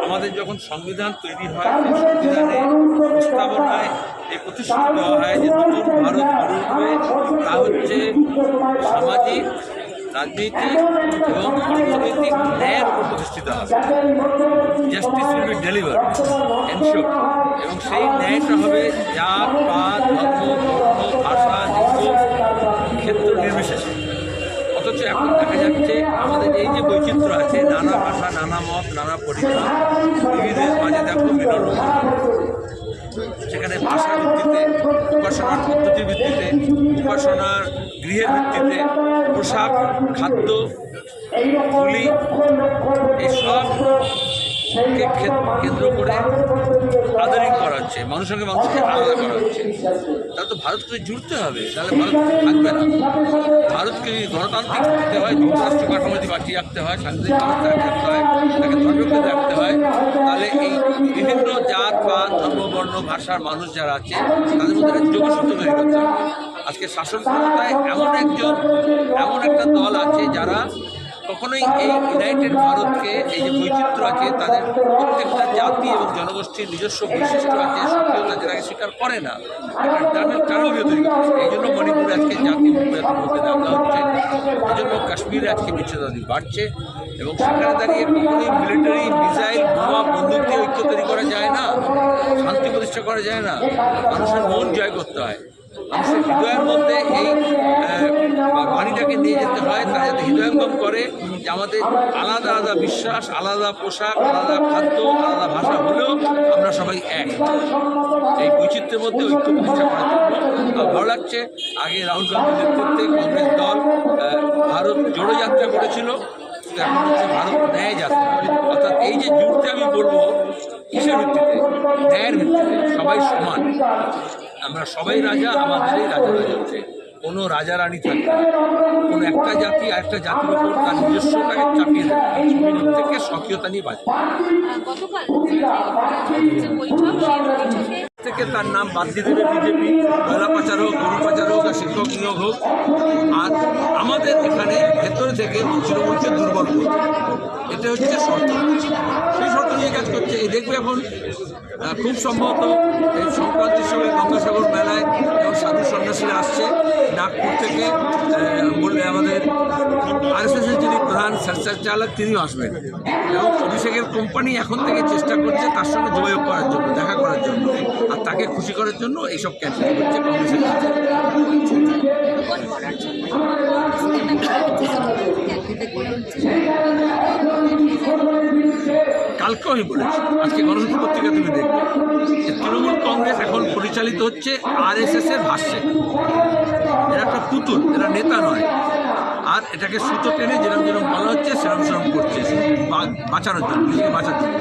আমাদের যখন সংবিধান তৈরি হয় সংবিধানে প্রস্তাবনায় এই প্রতিশ্রুতি দেওয়া হয় যে নতুন ভারত গড়ে উঠবে। তা হচ্ছে সামাজিক রাজনৈতিক এবং অর্থনৈতিক ন্যায় প্রতিষ্ঠিত হবে justice will be deliver ensure এবং সেই ন্যায়টা হবে জাত পাত ধর্ম বর্ণ ভাষা লিঙ্গ ক্ষেত্র নির্বিশেষে অথচ এখন দেখা যাচ্ছে আমাদের এই যে বৈচিত্র্য আছে, নানা ভাষা, নানা মত, নানা পরিবার মাঝে সেখানে ভাষার ভিত্তিতে, উপাসনার পদ্ধতির ভিত্তিতে, উপাসনার গৃহের ভিত্তিতে, পোশাক, খাদ্য গুলি এইসব কে কেন্দ্র করে আদারিং করা হচ্ছে। মানুষের সঙ্গে মানুষকে আলাদা করা হচ্ছে। তাহলে তো ভারতকে জুড়তে হবে। তাহলে ভারত থাকবে না। ভারতকে যদি গণতান্ত্রিক করতে হয়, যুক্তরাষ্ট্র কাঠামোটি বাঁচিয়ে রাখতে হয় শান্তির ব্যবস্থা রাখতে হয় তাকে ধর্মকে রাখতে হয়। তাহলে এই বিভিন্ন জাত, পাত, ধর্ম, বর্ণ, ভাষার মানুষ যারা আছে, তাদের মধ্যে একটা যোগসূত্র তৈরি করতে হবে আজকে শাসন ক্ষমতায় এমন একজন, এমন একটা দল আছে যারা কখনোই এই ইউনাইটেড ভারতকে এই যে বৈচিত্র্য আছে, তাদের প্রত্যেকটা জাতি এবং জনগোষ্ঠীর নিজস্ব বৈশিষ্ট্য আছে সক্রিয়তা যেটাকে স্বীকার করে না। টানেল টানেল তৈরি এই জন্য মণিপুরে আজকে জাতি হতে দেওয়া হচ্ছে। এই জন্য কাশ্মীরে আজকে বিচ্ছেদাদি বাড়ছে এবং সেখানে দাঁড়িয়ে কখনোই মিলিটারি মিসাইল, বোমা বন্দুক দিয়ে ঐক্য তৈরি করা যায় না, শান্তি প্রতিষ্ঠা করা যায় না। মানুষের মন জয় করতে হয়। মানুষের হৃদয়ের মধ্যে এই আহ, বাণীটাকে নিয়ে যেতে হয় তা হৃদয়ঙ্গম করে যে আমাদের আলাদা আলাদা বিশ্বাস, আলাদা পোশাক, আলাদা খাদ্য, আলাদা ভাষা হলেও আমরা সবাই এক। এই বৈচিত্র্যের মধ্যে ঐক্য প্রতিষ্ঠা করার জন্য ভালো লাগছে, আগে রাহুল গান্ধীর নেতৃত্বে কংগ্রেস দল ভারত জোড়ো যাত্রা করেছিল এখন হচ্ছে ভারত ন্যায় যাত্রা। অর্থাৎ এই যে জুড়তে আমি বলব, কিসের ভিত্তিতে? ন্যায়ের ভিত্তিতে। সবাই সমান। আমরা সবাই রাজা, আমাদেরই রাজা রাজা হচ্ছে কোনো রাজা রানী থাকে না। কোনো একটা জাতি আর একটা জাতির উপর তার নিজস্বটাকে চাপিয়ে দেয় থেকে স্বকীয়তা নিয়ে বৈঠকে থেকে তার নাম বাদ দিয়ে দেবে বিজেপি। ময়লা পাচার হোক গরু পাচার হোক আর শিক্ষক নিয়োগ হোক। আর আমাদের এখানে ভেতর থেকে তৃণমূলকে দুর্বল করছে এটা হচ্ছে শর্ত। সেই শর্ত নিয়ে কাজ করছে। এই দেখবে এখন খুব সম্ভবত এই সংক্রান্তির সময় গঙ্গাসাগর মেলায় এবং সাধু সন্ন্যাসীরা আসছে নাগপুর থেকে আমাদের আরএসএসের যিনি প্রধান স্বেচ্ছাচালক চালক তিনিও আসবেন। এবং অভিষেকের কোম্পানি এখন থেকে চেষ্টা করছে তার সঙ্গে যোগাযোগ করার জন্য, দেখা করার জন্য। আর তাকে খুশি করার জন্য এইসব ক্যান্সেল করছে কালকেও আমি বলেছি, আজকে গণশক্তি পত্রিকা তুমি দেখবে। তৃণমূল কংগ্রেস এখন পরিচালিত হচ্ছে আর এস এস এর ভাষ্যে। এরা একটা পুতুল, এরা নেতা নয়। আর এটাকে সুতো টেনে যেরকম যেরকম বলা হচ্ছে সেরকম সেরকম করছে। বাঁচানোর জন্য, নিজেকে বাঁচার জন্য